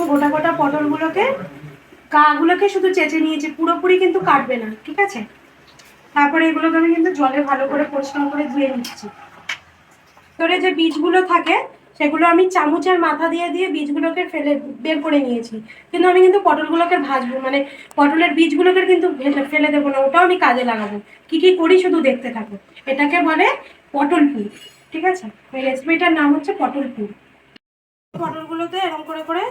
এরকম গোটা গোটা পটলগুলোকে, কাগুলোকে শুধু চেঁচে নিয়েছি, পুরোপুরি কিন্তু কাটবে না, ঠিক আছে? তারপরে এগুলোকে আমি কিন্তু জলে ভালো করে পরিষ্কার করে ধুয়ে নিচ্ছি। তোরে যে বীজগুলো থাকে, সেগুলো আমি চামচের মাথা দিয়ে দিয়ে বীজগুলোকে ফেলে, বের করে নিয়েছি। কিন্তু আমি কিন্তু পটলগুলোকে ভাজবো মানে পটলের বীজগুলোকে কিন্তু ফেলে দেবো না, ওটাও আমি কাজে লাগাবো। কি কি করি শুধু দেখতে থাকো। এটাকে বলে পটল পুর, ঠিক আছে? রেসিপিটার নাম হচ্ছে পটল পুর। পটলগুলোতে এরকম করে করে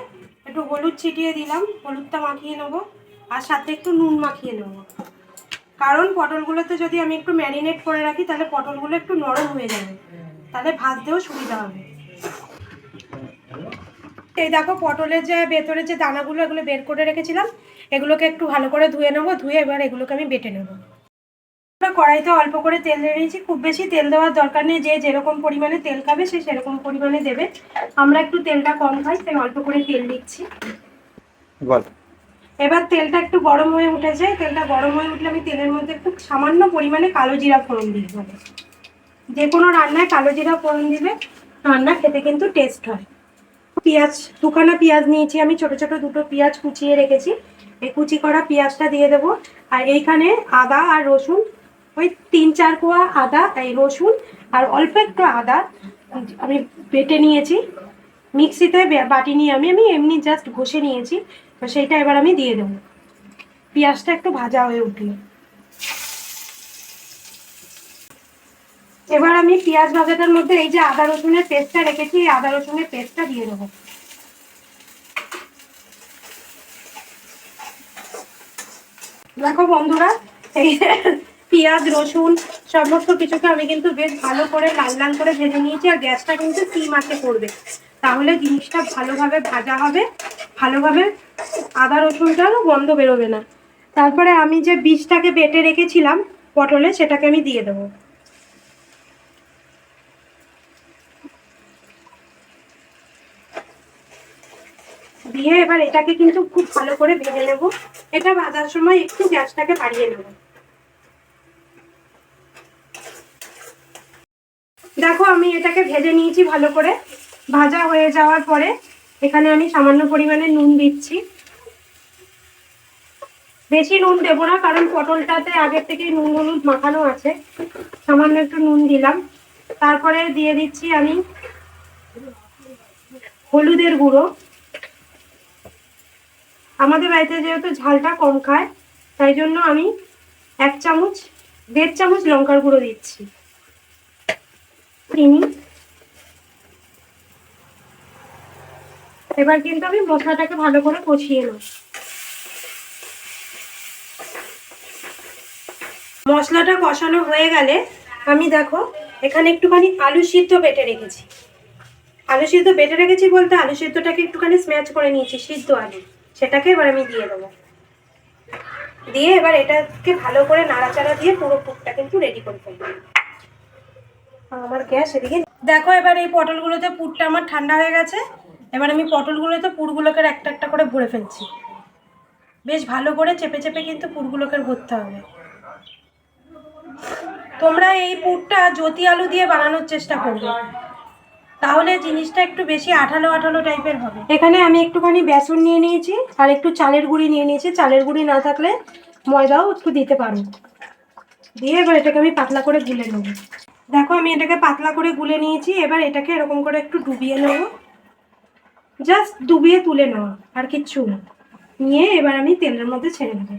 একটু হলুদ ছিটিয়ে দিলাম, হলুদটা মাখিয়ে নেব, আর সাথে একটু নুন মাখিয়ে নেব। কারণ পটলগুলোতে যদি আমি একটু ম্যারিনেট করে রাখি, তাহলে পটলগুলো একটু নরম হয়ে যাবে। তাহলে ভাজতেও সুবিধা হবে। এই দেখো, পটলের যে ভেতরে যে দানাগুলো, এগুলো বের করে রেখেছিলাম, এগুলোকে একটু ভালো করে ধুয়ে নেব, ধুয়ে এবার এগুলোকে আমি বেটে নেব। কড়াইতে অল্প করে তেল দিয়ে নিয়েছি। খুব বেশি তেল দেওয়ার দরকার নেই। যে যেরকম পরিমাণে তেল খাবে সে সেরকম পরিমাণে দেবে। আমরা একটু তেলটা কম খাই তাই অল্প করে তেল দিচ্ছি। বল। এবার তেলটা একটু গরম হয়ে উঠেছে। তেলটা গরম হয়ে উঠলে আমি তেলের মধ্যে একটু সামান্য পরিমাণে কালো জিরা ফোড়ন দিই হবে যে কোনো রান্নায় কালো জিরা ফোড়ন দিলে রান্না খেতে কিন্তু টেস্ট হয়। পেঁয়াজ দুখানা পেঁয়াজ নিয়েছি আমি ছোট ছোট দুটো পেঁয়াজ কুচিয়ে রেখেছি। এই কুচি করা পেঁয়াজটা দিয়ে দেবো। আর এইখানে আদা আর রসুন ওই তিন চার কোয়া আদা, এই রসুন আর অল্প একটু আদা আমি বেটে নিয়েছি। মিক্সিতে বাটি নিয়ে আমি আমি এমনি জাস্ট ঘষে নিয়েছি। তো সেইটা এবার আমি দিয়ে দেবো। পেঁয়াজটা একটু ভাজা হয়ে উঠল। এবার আমি পেঁয়াজ ভাজাটার মধ্যে এই যে আদা রসুনের পেস্টটা রেখেছি, এই আদা রসুনের পেস্টটা দিয়ে দেবো। দেখো বন্ধুরা, এই পেঁয়াজ, রসুন, সমস্ত কিছুকে আমি কিন্তু বেশ ভালো করে লাল লাল করে ভেজে নিয়েছি আর গ্যাসটা কিন্তু সিম আছে করবে। তাহলে জিনিসটা ভালোভাবে ভাজা হবে, ভালোভাবে আদা রসুনটারও গন্ধ বেরোবে না। তারপরে আমি যে বীজটাকে বেটে রেখেছিলাম পটলে, সেটাকে আমি দিয়ে দেবো। দিয়ে এবার এটাকে কিন্তু খুব ভালো করে ভেজে নেব। এটা ভাজার সময় একটু গ্যাসটাকে বাড়িয়ে নেব। দেখো, আমি এটাকে ভেজে নিয়েছি ভালো করে। ভাজা হয়ে যাওয়ার পরে এখানে আমি সামান্য পরিমাণে নুন দিচ্ছি। বেশি নুন দেবো না, কারণ পটলটাতে আগের থেকে নুন হলুদ মাখানো আছে। সামান্য একটু নুন দিলাম। তারপরে দিয়ে দিচ্ছি আমি হলুদের গুঁড়ো। আমাদের বাড়িতে যেহেতু ঝালটা কম খায়, তাই জন্য আমি এক চামচ, দেড় চামচ লঙ্কার গুঁড়ো দিচ্ছি। চিনি এবার কিন্তু আমি মশলাটাকে ভালো করে কষিয়ে নেব। মশলাটা কষানো হয়ে গেলে আমি দেখো, এখানে একটুখানি আলু সিদ্ধ বেটে রেখেছি। আলু সিদ্ধ বেটে রেখেছি বলতে আলু সিদ্ধটাকে একটুখানি স্ম্যাচ করে নিয়েছি, সিদ্ধ আলু। সেটাকে এবার আমি দিয়ে দেবো। দিয়ে এবার এটাকে ভালো করে নাড়াচাড়া দিয়ে পুরো পুরটা কিন্তু রেডি করে ফেলব। আমার গ্যাস এদিকে দেখো এবার এই পটলগুলোতে পুরটা আমার ঠান্ডা হয়ে গেছে। এবার আমি পটলগুলোতে পুরগুলোকে একটা একটা করে ভরে ফেলছি। বেশ ভালো করে চেপে চেপে কিন্তু পুরগুলোকে ভরতে হবে। তোমরা এই পুরটা জ্যোতি আলু দিয়ে বানানোর চেষ্টা করবে। তাহলে জিনিসটা একটু বেশি আঠালো আঠালো টাইপের হবে। এখানে আমি একটুখানি বেসন নিয়ে নিয়েছি আর একটু চালের গুঁড়ি নিয়ে নিয়েছি। চালের গুঁড়ি না থাকলে ময়দাও একটু দিতে পারো। দিয়ে এবার এটাকে আমি পাতলা করে গুলে নেব। দেখো, আমি এটাকে পাতলা করে গুলে নিয়েছি, এবার এটাকে এরকম করে একটু ডুবিয়ে নেব। জাস্ট ডুবিয়ে তুলে নেওয়া, আর কিচ্ছু নিয়ে এবার আমি তেলের মধ্যে ছেড়ে দেবো।